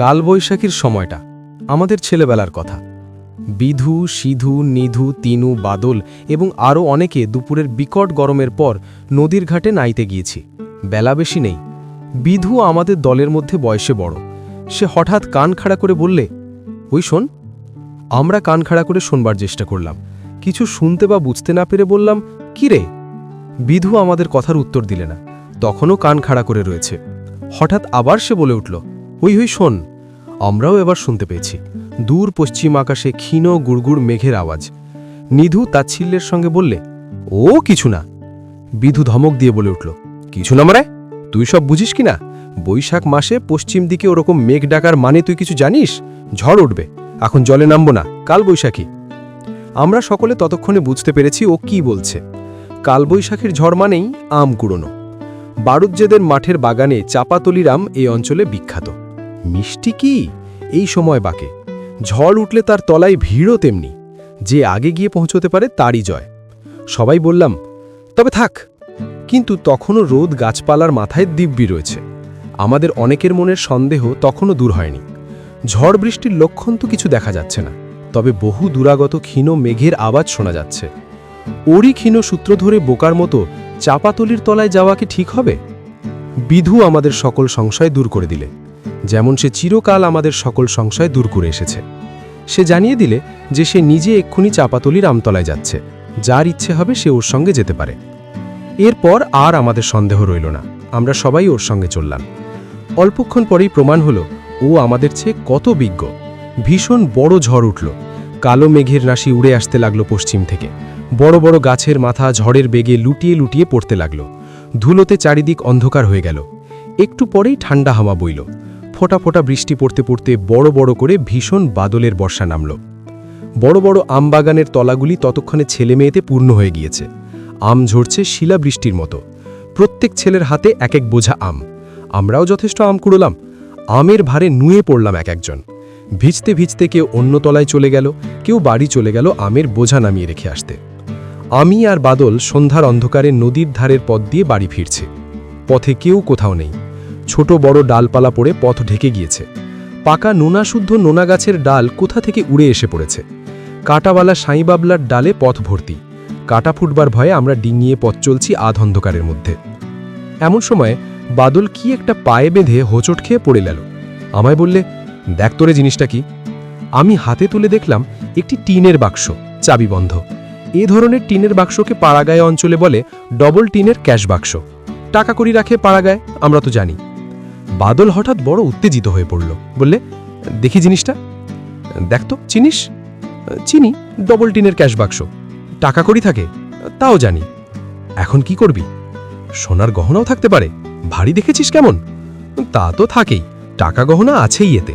কালবৈশাখীর সময়টা আমাদের ছেলেবেলার কথা। বিধু, সিধু, নিধু, তিনু, বাদল এবং আরও অনেকে দুপুরের বিকট গরমের পর নদীর ঘাটে নাইতে গিয়েছি। বেলা বেশি নেই। বিধু আমাদের দলের মধ্যে বয়সে বড়। সে হঠাৎ কান খাড়া করে বললে, ওই শোন, আমরা কান খাড়া করে শোনবার চেষ্টা করলাম। কিছু শুনতে বা বুঝতে না পেরে বললাম, কি রে? বিধু আমাদের কথার উত্তর দিলে না। তখনও কান খাড়া করে রয়েছে। হঠাৎ আবার সে বলে উঠল, ওই হই শোন আমরাও এবার শুনতে পেয়েছি। দূর পশ্চিম আকাশে ক্ষীণ গুড়গুড় মেঘের আওয়াজ। নিধু তাচ্ছিল্যের সঙ্গে বললে, ও কিছু না। বিধু ধমক দিয়ে বলে উঠল, কিছু না মানে? তুই সব বুঝিস কি না বৈশাখ মাসে পশ্চিম দিকে ওরকম মেঘ ডাকার মানে তুই কিছু জানিস? ঝড় উঠবে। এখন জলে নামবো না। কাল বৈশাখী। আমরা সকলে ততক্ষণে বুঝতে পেরেছি ও কি বলছে। কালবৈশাখীর ঝড় মানেই আম কুড়োনো। বারুজ্জেদের মাঠের বাগানে চাপাতলির আম এই অঞ্চলে বিখ্যাত। মিষ্টি কি? এই সময় বাকে। ঝড় উঠলে তার তলায় ভিড়ও তেমনি। যে আগে গিয়ে পৌঁছতে পারে তারই জয়। সবাই বললাম, তবে থাক। কিন্তু তখনও রোদ গাছপালার মাথায় দিব্যি রয়েছে। আমাদের অনেকের মনের সন্দেহ তখনও দূর হয়নি। ঝড় বৃষ্টির লক্ষণ তো কিছু দেখা যাচ্ছে না। তবে বহু দূরাগত ক্ষীণ মেঘের আওয়াজ শোনা যাচ্ছে। ওরই ক্ষীণ সূত্র ধরে বোকার মতো চাপাতলির তলায় যাওয়া কি ঠিক হবে? বিধু আমাদের সকল সংশয় দূর করে দিলে। যেমন সে চিরকাল আমাদের সকল সংশয় দূর করে এসেছে। সে জানিয়ে দিলে যে সে নিজে এক্ষুনি চাপাতলির আমতলায় যাচ্ছে। যার ইচ্ছে হবে সে ওর সঙ্গে যেতে পারে। এরপর আর আমাদের সন্দেহ রইল না। আমরা সবাই ওর সঙ্গে চললাম। অল্পক্ষণ পরেই প্রমাণ হলো, ও আমাদের চেয়ে কত বিজ্ঞ। ভীষণ বড় ঝড় উঠল। কালো মেঘের রাশি উড়ে আসতে লাগল পশ্চিম থেকে। বড় বড় গাছের মাথা ঝড়ের বেগে লুটিয়ে লুটিয়ে পড়তে লাগল। ধুলোতে চারিদিক অন্ধকার হয়ে গেল। একটু পরেই ঠান্ডা হাওয়া বইল। ফোঁটা ফোঁটা বৃষ্টি পড়তে পড়তে বড় বড় করে ভীষণ বাদলের বর্ষা নামল। বড় বড় আম বাগানের তলাগুলি ততক্ষণে ছেলে মেয়েতে পূর্ণ হয়ে গিয়েছে। আম ঝরছে শিলাবৃষ্টির মতো। প্রত্যেক ছেলের হাতে এক এক বোঝা আম। আমরাও যথেষ্ট আম কুড়োলাম। আমের ভারে নুয়ে পড়লাম এক একজন। ভিজতে ভিজতে কেউ অন্য তলায় চলে গেল, কেউ বাড়ি চলে গেল আমের বোঝা নামিয়ে রেখে আসতে। আমি আর বাদল সন্ধ্যার অন্ধকারে নদীর ধারের পথ দিয়ে বাড়ি ফিরছে। পথে কেউ কোথাও নেই। ছোট বড় ডালপালা পড়ে পথ ঢেকে গিয়েছে। পাকা নোনাশুদ্ধ নোনা গাছের ডাল কোথা থেকে উড়ে এসে পড়েছে? কাটাওয়ালা সাঁইবাবলার ডালে পথ ভর্তি। কাটা ফুটবার ভয়ে আমরা ডিঙিয়ে পথ চলছি আধ অন্ধকারের মধ্যে। এমন সময় বাদল কি একটা পায়ে বেঁধে হোঁচট খেয়ে পড়ে গেল। আমায় বললে, দেখ তোরে জিনিসটা কি? আমি হাতে তুলে দেখলাম একটি টিনের বাক্স, চাবি বন্ধ। এ ধরনের টিনের বাক্সকে পাড়াগায় অঞ্চলে বলে ডবল টিনের ক্যাশ বাক্স। টাকা করি রাখে পাড়াগায়, আমরা তো জানি। বাদল হঠাৎ বড় উত্তেজিত হয়ে পড়ল। বললে, দেখি জিনিসটা। দেখ তো, চিনিস? চিনি ডবল টিনের ক্যাশ বাক্স টাকা করি থাকে, তাও জানি। এখন কি করবি? সোনার গহনাও থাকতে পারে। ভারী দেখেছিস কেমন? তা তো থাকেই। টাকা গহনা আছেই এতে।